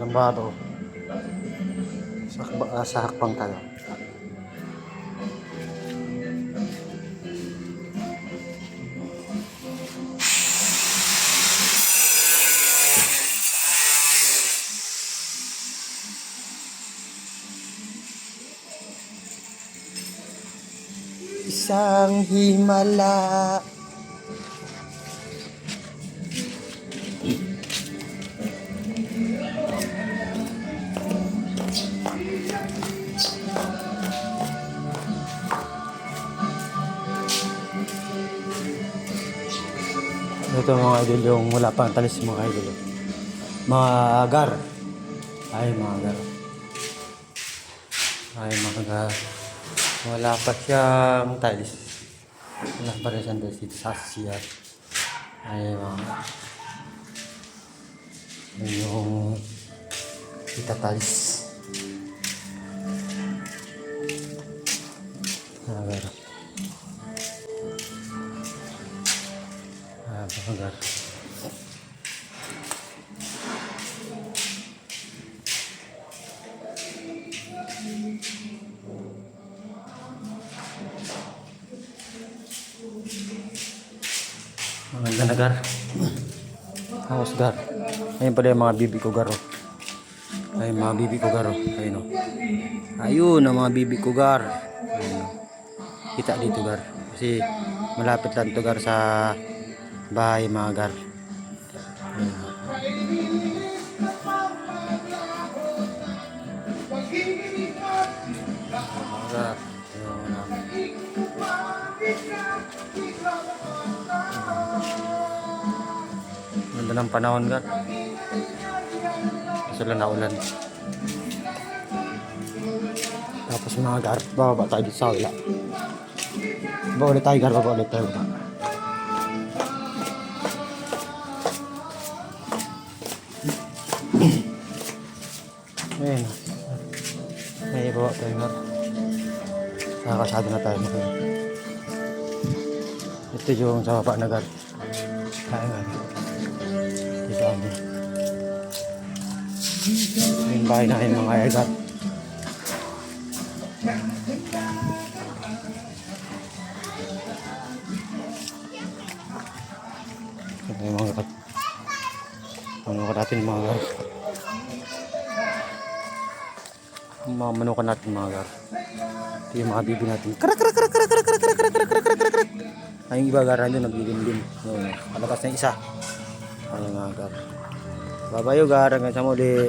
Lambado. Sa, uh, sa hakbang tayo. Isang himala. Ito mga idol yung wala pang talis mga idol. Mga agar. Ay mga agar. Ay mga agar. Wala pa siyang tiles. Wala pa rin siyang tiles dito sa CR. Ay mga Yun yung kita agar. Maganda na gar. House gar. Ayun pala yung mga bibi ko garo. Ay mga bibi ko garo. Ayun o. Ayun ang mga bibi ko gar. Ayun. Kita dito gar. Kasi malapit lang to gar sa bahay mga gar. Ganda ng panahon gar. Kasi lang naulan. Tapos mga gar, bababa tayo dito sa wala. Baba ulit tayo gar, baba ulit tayo. Baba. Ayun. May tayo gar. Nakakasado na tayo. Ito yung sa baba na gar. Kaya nga. Dito kami. Yung bahay namin mga ayagat. Ito yung mga kat. Ano ka natin mga gar. Mga manukan natin mga gar. Ito yung mga bibi natin. Karak karak karak karak karak karak karak karak karak karak karak karak Ay, yung iba gar nyo naglilimlim. Ayun, Palabas na isa. Ayun mga gar. Babayo gar hanggang sa muli.